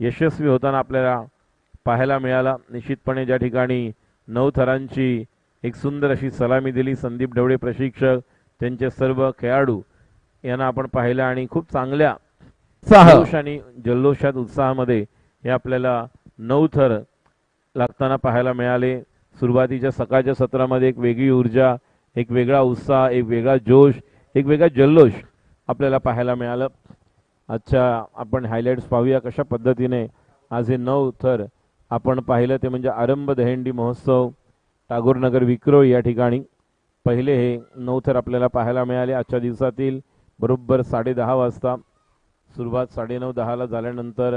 यशस्वी होताना आपल्याला पाहायला मिळाला. निश्चितपणे ज्या ठिकाणी नऊ थरांची एक सुंदर अशी सलामी दिली संदीप ढवळे प्रशिक्षक त्यांचे सर्व खेळाडू यांना आपण पाहिलं आणि खूप चांगल्या जोश आणि जल्लोषात उत्साहामध्ये हे आपल्याला नऊ थर लागताना पाहायला मिळाले. सुरुवातीच्या सकाळच्या सत्रामध्ये एक वेगळी ऊर्जा एक वेगळा उत्साह एक वेगळा जोश एक वेगळा जल्लोष आपल्याला पाहायला मिळालं. अच्छा आपण हायलाईट्स पाहूया कशा पद्धतीने आज हे नऊ थर आपण पाहिलं ते म्हणजे आरंभ दहेंडी महोत्सव टागोरनगर विक्रो या ठिकाणी. पहिले हे नऊ थर आपल्याला पाहायला मिळाले. आजच्या दिवसातील बरोबर साडेदहा वाजता. सुरुवात साडेनऊ दहाला झाल्यानंतर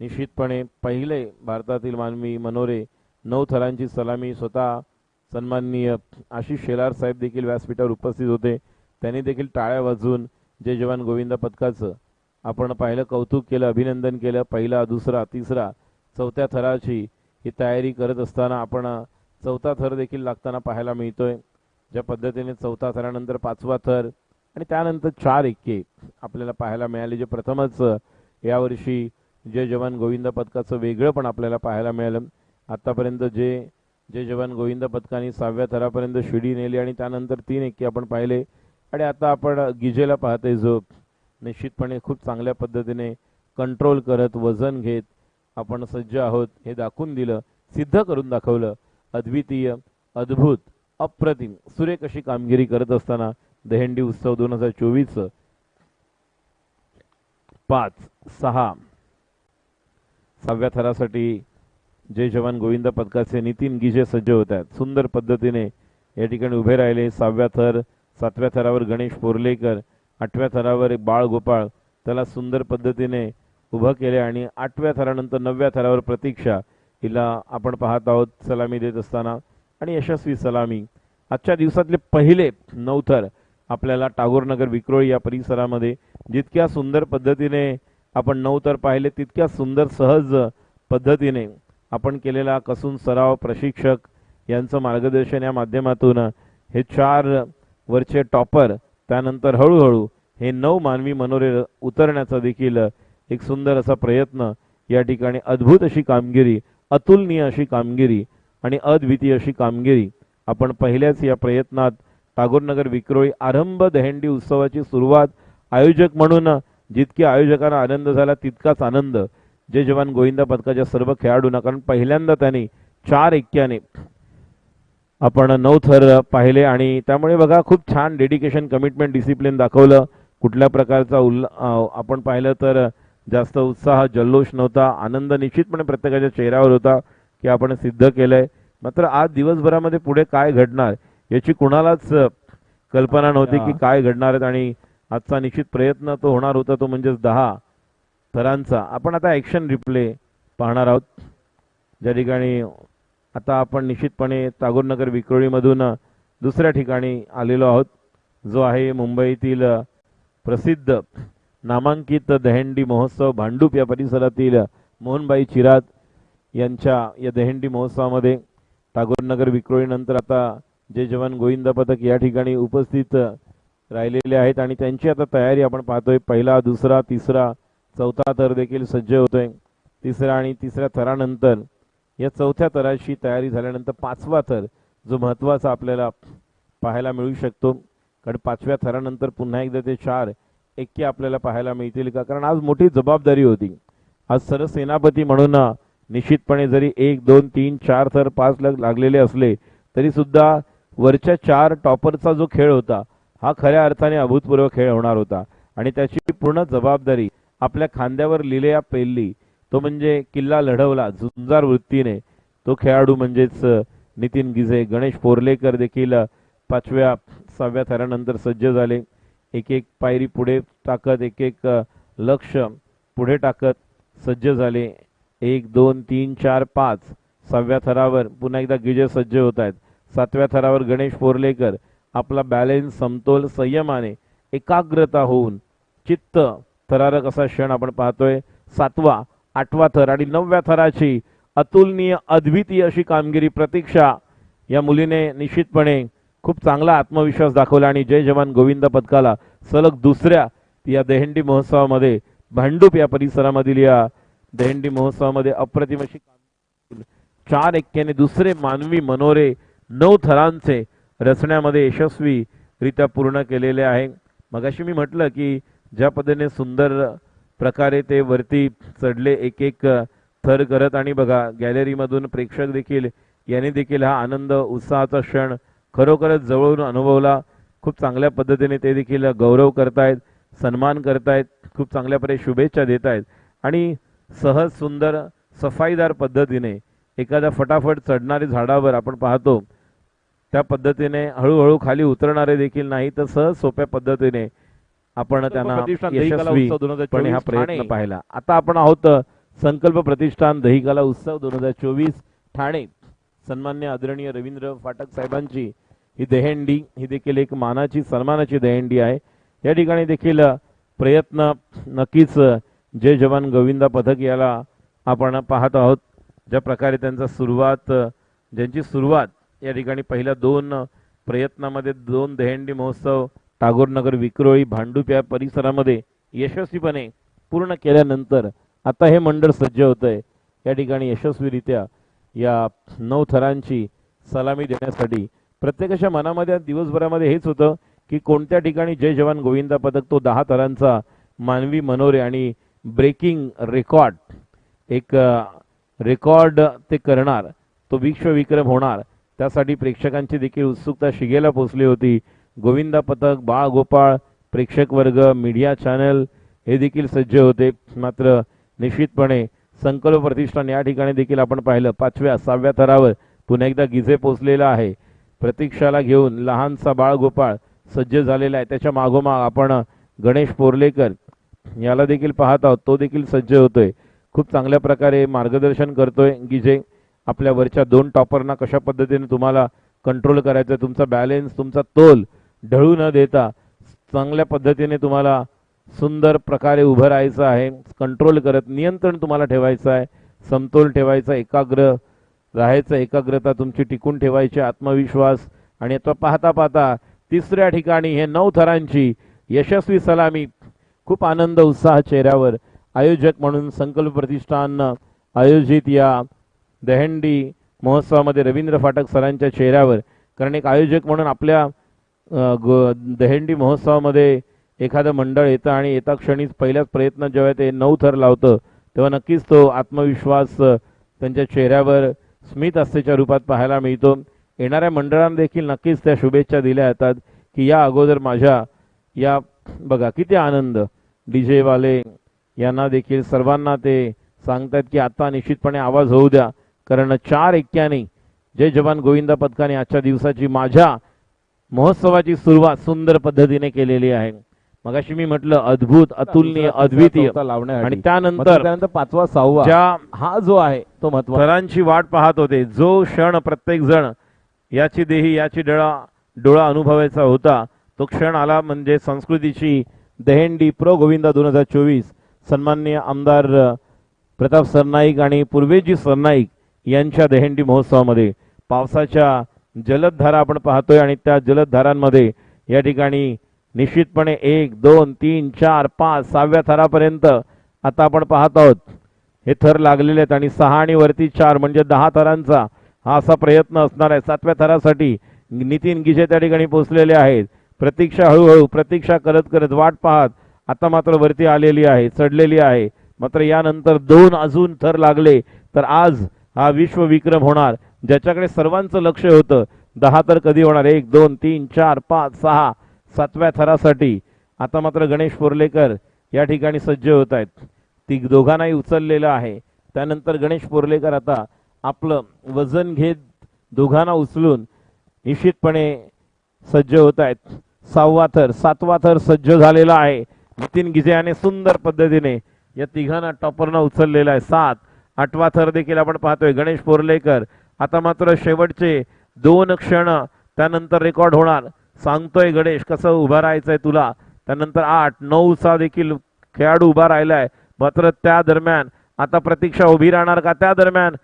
निश्चितपणे पहिले भारतातील मानवी मनोरे नऊ थरांची सलामी स्वतः सन्माननीय आशिष शेलार साहेब देखील व्यासपीठावर उपस्थित होते. त्यांनी देखील टाळ्या वाजून जय जवान गोविंदा पथकाचं आपण पाहिलं कौतुक केलं अभिनंदन केलं पहिला दुसरा तिसरा चौथ्या थराची ही तयारी करत असताना आपण चौथा थर देखील लागताना पाहायला मिळतोय. ज्या पद्धतीने चौथा थरानंतर पाचवा थर आणि त्यानंतर चार एक्के आपल्याला पाहायला मिळाले. जे प्रथमच यावर्षी जय जवान गोविंद पदकाचं वेगळं पण आपल्याला पाहायला मिळालं. आत्तापर्यंत जे जय जवान गोविंद पथकाने सहाव्या थरापर्यंत शिडी नेली आणि त्यानंतर तीन एक्के आपण पाहिले. आणि आता आपण गिजेला पाहते जो निश्चितपणे खूप चांगल्या पद्धतीने कंट्रोल करत वजन घेत आपण सज्ज आहोत हे दाखवून दिलं सिद्ध करून दाखवलं. अद्वितीय अद्भुत अप्रतिम. सुरेख अशी कामगिरी करत असताना दहेंडी उत्सव दोन हजार चोवीस पाच सहा. सहाव्या थरासाठी जय जवान गोविंद पदकाचे नितीन गिजे सज्ज होत आहेत. सुंदर पद्धतीने या ठिकाणी उभे राहिले. सहाव्या थर सातव्या थरावर गणेश पोर्लेकर आठव्या थरावर एक बाळ गोपाळ त्याला सुंदर पद्धतीने उभं केले आणि आठव्या थरानंतर नवव्या थरावर प्रतीक्षा हिला आपण पाहत आहोत सलामी देत असताना. आणि यशस्वी सलामी. आजच्या दिवसातले पहिले नऊ थर आपल्याला टागोरनगर विक्रोळी या परिसरामध्ये जितक्या सुंदर पद्धतीने आपण नऊ थर पाहिले तितक्या सुंदर सहज पद्धतीने आपण केलेला कसून सराव प्रशिक्षक यांचं मार्गदर्शन या माध्यमातून हे चार वरचे टॉपर त्यानंतर हळूहळू हे नऊ मानवी मनोरे उतरण्याचा देखील एक सुंदर असा प्रयत्न या ठिकाणी अद्भुत अशी कामगिरी अतुलनीय अशी कामगिरी आणि अद्वितीय अशी कामगिरी आपण पहिल्याच या प्रयत्नात टागोरनगर विक्रोळी आरंभ दहेंडी उत्सवाची सुरुवात आयोजक म्हणून जितकी आयोजकांना आनंद झाला तितकाच आनंद. जय जवान गोविंदा पथकाच्या सर्व खेळाडूंना कारण पहिल्यांदा त्यांनी चार एक्क्याने आपण नऊ थर पाहिले आणि त्यामुळे बघा खूप छान डेडिकेशन कमिटमेंट डिसिप्लिन दाखवलं. कुठल्या प्रकारचा उल्ला आपण पाहिलं तर जास्त उत्साह जल्लोष नव्हता आनंद निश्चितपणे प्रत्येकाच्या चेहऱ्यावर होता की आपण सिद्ध केलंय. मात्र आज दिवसभरामध्ये पुढे काय घडणार याची कुणालाच कल्पना नव्हती की. काय घडणार आहेत आणि आजचा निश्चित प्रयत्न तो होणार होता तो म्हणजेच दहा थरांचा. आपण आता ॲक्शन रिप्ले पाहणार आहोत. ज्या ठिकाणी आता आपण निश्चितपणे टागोरनगर विक्रोळीमधून दुसऱ्या ठिकाणी आलेलो आहोत जो आहे मुंबईतील प्रसिद्ध नामांकित दहेंडी महोत्सव भांडूप या परिसरातील मोहनबाई चिरात यांच्या या दहेंडी महोत्सवामध्ये टागोरनगर विक्रोळीनंतर आता जय जवान गोविंद पथक या ठिकाणी उपस्थित राहिलेले आहेत आणि त्यांची आता तयारी आपण पाहतोय. पहिला दुसरा तिसरा चौथा थर देखील सज्ज होतोय. तिसरा आणि तिसऱ्या थरानंतर या चौथ्या थराची तयारी झाल्यानंतर पाचवा थर जो महत्त्वाचा आपल्याला पाहायला मिळू शकतो. कारण पाचव्या थरानंतर पुन्हा एकदा ते चार एक्के आपल्याला पाहायला मिळतील का? कारण आज मोठी जबाबदारी होती. आज सरसेनापती म्हणून निश्चितपणे जरी एक दोन तीन चार थर पाच लाख लागलेले असले तरी सुद्धा वरच्या चार टॉपरचा जो खेळ होता हा खऱ्या अर्थाने अभूतपूर्व खेळ होणार होता. आणि त्याची पूर्ण जबाबदारी आपल्या खांद्यावर लिलेया पेलली तो म्हणजे किल्ला लढवला झुंजार वृत्तीने. तो खेळाडू म्हणजेच नितीन गिजे गणेश पोर्लेकर देखील पाचव्या सहाव्या थरानंतर सज्ज झाले. एक एक पायरी पुढे टाकत एक एक लक्ष पुढे टाकत सज्ज झाले. एक दोन तीन चार पाच. सहाव्या थरावर पुन्हा एकदा गिजे सज्ज होत आहेत. सातव्या थरावर गणेश पोर्लेकर. आपला बॅलेन्स समतोल संयमाने एकाग्रता होऊन चित्त थरारक असा क्षण आपण पाहतोय. सातवा आठवा थर आणि नवव्या थराची अतुलनीय अद्वितीय अशी कामगिरी प्रतीक्षा या मुलीने निश्चितपणे खूप चांगला आत्मविश्वास दाखवला आणि जय जवान गोविंद पथकाला सलग दुसऱ्या या दहेंडी महोत्सवामध्ये भांडूप या परिसरामधील या दहेंडी महोत्सवामध्ये अप्रतिम अशी चार एक्क्याने दुसरे मानवी मनोरे नऊ थरांचे रचण्यामध्ये यशस्वीरित्या पूर्ण केलेले आहे. मगाशी मी म्हटलं की ज्या पद्धतीने सुंदर प्रकारे ते वरती चढले एक एक थर करत आणि बघा गॅलरीमधून प्रेक्षक देखील यांनी देखील हा आनंद उत्साहाचा क्षण खरोखरच जवळून अनुभवला. खूप चांगल्या पद्धतीने ते देखील गौरव करतायत सन्मान करतायत खूप चांगल्या प्रकारे शुभेच्छा देत आहेत आणि सहज सुंदर सफाईदार पद्धतीने एखाद्या फटाफट चढणारे झाडावर आपण पाहतो त्या पद्धतीने हळूहळू खाली उतरणारे देखील नाही तर सहज सोप्या पद्धतीने आपण त्यांना प्रतिष्ठान दहीकाला यशस्वी उत्सव 2024 पण हा प्रयत्न. पाहिला. आता आपण आहोत संकल्प प्रतिष्ठान दहीकाला उत्सव दोन हजार चोवीस ठाणे. सन्मान्य आदरणीय रवींद्र फाटक साहेबांची ही दहेंडी ही देखील एक मानाची सन्मानाची दहेंडी आहे. या ठिकाणी देखील प्रयत्न नक्कीच जय जवान गोविंदा पथक याला आपण पाहत आहोत. ज्या प्रकारे त्यांचा सुरुवात ज्यांची सुरुवात या ठिकाणी पहिल्या दोन प्रयत्नामध्ये दोन दहेंडी महोत्सव टागोरनगर विक्रोळी भांडूप या परिसरामध्ये यशस्वीपणे पूर्ण केल्यानंतर आता हे मंडळ सज्ज होत आहे या ठिकाणी यशस्वीरित्या या नऊ थरांची सलामी देण्यासाठी प्रत्येकाच्या मनामध्ये दिवसभरामध्ये हेच होतं की कोणत्या ठिकाणी जय जवान गोविंदा पदक तो दहा थरांचा मानवी मनोरे आणि ब्रेकिंग रेकॉर्ड. एक रेकॉर्ड ते करणार तो विश्वविक्रम होणार त्यासाठी प्रेक्षकांची देखील उत्सुकता शिगेला पोचली होती. गोविंदा पथक बाळ गोपाळ प्रेक्षक वर्ग मीडिया चॅनल हे देखील सज्ज होते. मात्र निश्चितपणे संकल्प प्रतिष्ठान या ठिकाणी देखील आपण पाहिलं पाचव्या सहाव्या थरावर पुन्हा एकदा गिझे पोचलेला आहे. प्रतीक्षाला घेऊन लहानसा बाळ गोपाळ सज्ज झालेला आहे. त्याच्या मागोमाग आपण गणेश पोर्लेकर याला देखील पाहत आहोत. तो देखील सज्ज होतोय. खूप चांगल्या प्रकारे मार्गदर्शन करतोय गिजे आपल्या वरच्या दोन टॉपरना कशा पद्धतीने तुम्हाला कंट्रोल करायचं आहे तुमचा बॅलेन्स तुमचा तोल ढळू न देता चांगल्या पद्धतीने तुम्हाला सुंदर प्रकारे उभं राहायचं आहे कंट्रोल करत नियंत्रण तुम्हाला ठेवायचं आहे समतोल ठेवायचा एकाग्र राहायचं एकाग्रता तुमची टिकून ठेवायची आत्मविश्वास आणि आता पाहता पाहता तिसऱ्या ठिकाणी हे नऊ थरांची यशस्वी सलामी खूप आनंद उत्साह चेहऱ्यावर आयोजक म्हणून संकल्प प्रतिष्ठान आयोजित या दहंडी महोत्सवामध्ये रवींद्र फाटक सरांच्या चेहऱ्यावर कारण एक आयोजक म्हणून आपल्या ग दहेंडी महोत्सवामध्ये एखादं मंडळ येतं आणि येता क्षणीच पहिल्याच प्रयत्न जेव्हा ते नऊ थर लावतं तेव्हा नक्कीच तो आत्मविश्वास त्यांच्या चेहऱ्यावर स्मित असतेच्या रूपात पाहायला मिळतो. येणाऱ्या मंडळांना देखील नक्कीच त्या शुभेच्छा दिल्या जातात की या अगोदर माझ्या या बघा किती आनंद. डी जेवाले यांना देखील सर्वांना ते सांगतात की आता निश्चितपणे आवाज होऊ द्या. कारण चार एक्क्याने जय जवान गोविंदा पथकाने आजच्या दिवसाची माझ्या महोत्सवाची सुरुवात सुंदर पद्धतीने केलेली आहे. मगाशी मी म्हटलं अद्भुत अतुलनीय अद्वितीय. आणि त्यानंतर त्यानंतर पाचवा सहावा ज्या हा जो आहे तो महत्त्वाचा वाट पाहत होते. जो क्षण प्रत्येक जण याची देही याची डोळा डोळा अनुभवायचा होता तो क्षण आला म्हणजे संस्कृतीची दहेंडी प्रो गोविंदा दोन हजार चोवीस. सन्माननीय आमदार प्रताप सरनाईक आणि पूर्वेजी सरनाईक यांच्या दहेंडी महोत्सवामध्ये पावसाच्या जलदधारा आपण पाहतोय आणि त्या जलदधारांमध्ये या ठिकाणी निश्चितपणे एक दोन तीन चार पाच सहाव्या थरापर्यंत आता आपण पाहत आहोत. हे थर लागलेले आहेत आणि सहा आणि वरती चार म्हणजे दहा थरांचा हा असा प्रयत्न असणार आहे. सातव्या थरासाठी नितीन गिजे त्या ठिकाणी पोहोचलेले आहेत. प्रतीक्षा हळूहळू प्रतीक्षा करत करत वाट पाहत आता मात्र वरती आलेली आहे चढलेली आहे. मात्र यानंतर दोन अजून थर लागले तर आज हा विश्वविक्रम होणार. ज्याच्याकडे सर्वांचं लक्ष होतं दहा तर कधी होणार? एक दोन तीन चार पाच सहा सातव्या थरासाठी. आता मात्र गणेश पोर्लेकर या ठिकाणी सज्ज होत आहेत. ती दोघांनाही उचललेलं आहे. त्यानंतर गणेश पोर्लेकर आता आपलं वजन घेत दोघांना उचलून निश्चितपणे सज्ज होत आहेत. सहावा थर सातवा थर सज्ज झालेला आहे. नितीन गिजे याने सुंदर पद्धतीने या तिघांना टॉपरनं उचललेला आहे. सात आठवा थर देखील आपण पाहतोय. गणेश पोर्लेकर आता मात्र शेवटचे दोन क्षण त्यानंतर रेकॉर्ड होणार. सांगतोय गणेश कसं उभा राहायचंय तुला? त्यानंतर आठ नऊचा देखील खेळाडू उभा राहिलाय. मात्र त्या दरम्यान आता प्रतीक्षा उभी राहणार का? त्या दरम्यान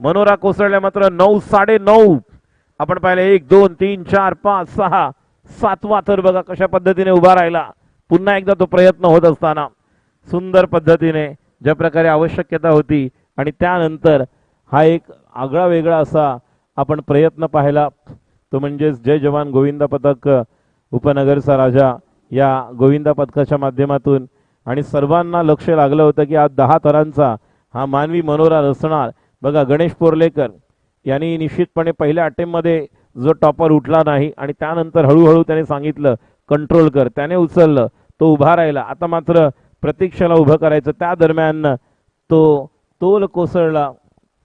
मनोरा कोसळल्या मात्र नऊ साडे नऊ. आपण पाहिलं एक दोन तीन चार पाच सहा सातवा तर बघा कशा पद्धतीने उभा राहिला. पुन्हा एकदा तो प्रयत्न होत असताना सुंदर पद्धतीने ज्या प्रकारे आवश्यकता होती. आणि त्यानंतर हा एक आगळा वेगळा असा आपण प्रयत्न पाहिला. तो म्हणजेच जय जवान गोविंदा पथक उपनगरचा राजा या गोविंदा पथकाच्या माध्यमातून. आणि सर्वांना लक्ष लागलं होतं की आज दहा थरांचा हा मानवी मनोरा रचणार. बघा गणेश पोर्लेकर यांनी निश्चितपणे पहिल्या अटेम्पमध्ये जो टॉपर उठला नाही आणि त्यानंतर हळूहळू त्याने सांगितलं कंट्रोल कर. त्याने उचललं तो उभा राहिला. आता मात्र प्रतीक्षेला उभं करायचं त्या दरम्यान तो तोल कोसळला.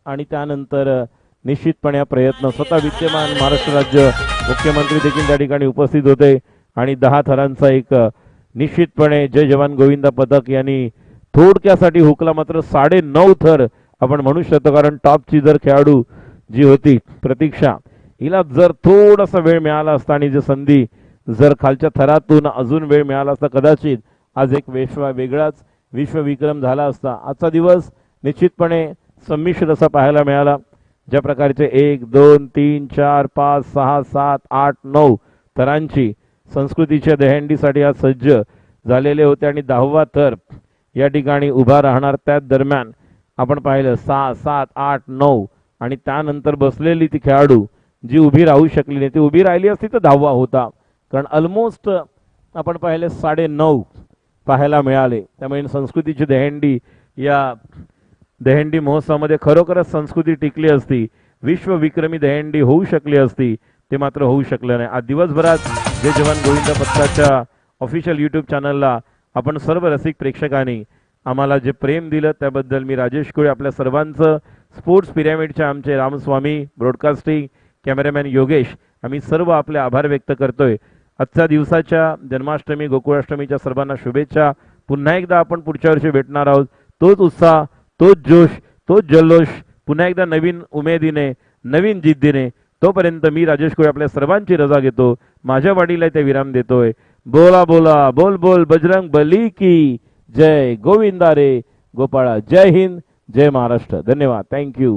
आणि त्यानंतर निश्चितपणे हा प्रयत्न स्वतः विद्यमान महाराष्ट्र राज्य मुख्यमंत्री देखील त्या ठिकाणी उपस्थित होते. आणि दहा थरांचा एक निश्चितपणे जय जवान गोविंदा पथक यांनी थोडक्यासाठी हुकला मात्र साडे नऊ थर आपण म्हणू शकतो कारण टॉपची जर खेळाडू जी होती प्रतीक्षा हिला जर थोडासा वेळ मिळाला असता आणि जी संधी जर खालच्या थरातून अजून वेळ मिळाला असता कदाचित आज एक वेश्वा वेगळाच विश्वविक्रम झाला असता. आजचा दिवस निश्चितपणे संमिश्र असा पाहायला मिळाला. ज्या प्रकारचे एक दोन तीन चार पाच सहा सात आठ नऊ थरांची संस्कृतीच्या दहंडीसाठी आज सज्ज झालेले होते आणि दहावा थर या ठिकाणी उभा राहणार. त्या दरम्यान आपण पाहिलं सहा सात आठ नऊ आणि त्यानंतर बसलेली ती खेळाडू जी उभी राहू शकली नाही. ती उभी राहिली असती तर दहावा होता. कारण ऑलमोस्ट आपण पाहिले साडे नऊ पाहायला मिळाले. त्यामुळे संस्कृतीची दहंडी या दहंडी महोत्सवामध्ये खरोखरच संस्कृती टिकली असती विश्वविक्रमी दहंडी होऊ शकली असती ते मात्र होऊ शकलं नाही. आज दिवसभरात जय जवान गोविंद पथकाच्या ऑफिशियल यूट्यूब चॅनलला आपण सर्व रसिक प्रेक्षकांनी आम्हाला जे प्रेम दिलं त्याबद्दल मी राजेश कुळे आपल्या सर्वांचं स्पोर्ट्स पिरॅमिडचे आमचे रामस्वामी ब्रॉडकास्टिंग कॅमेरामॅन योगेश आम्ही सर्व आपले आभार व्यक्त करतोय. आजच्या दिवसाच्या जन्माष्टमी गोकुळाष्टमीच्या सर्वांना शुभेच्छा. पुन्हा एकदा आपण पुढच्या वर्षी भेटणार आहोत. तोच उत्साह तोच जोश तोच जल्लोष पुन्हा एकदा नवीन उमेदीने नवीन जिद्दीने तोपर्यंत मी राजेश कोळी आपल्या सर्वांची रजा घेतो माझ्या वाडीला ते विराम देतोय. बोला बोला बोल बोल बजरंग बली की जय गोविंदा रे गोपाळा जय हिंद जय महाराष्ट्र. धन्यवाद. थँक्यू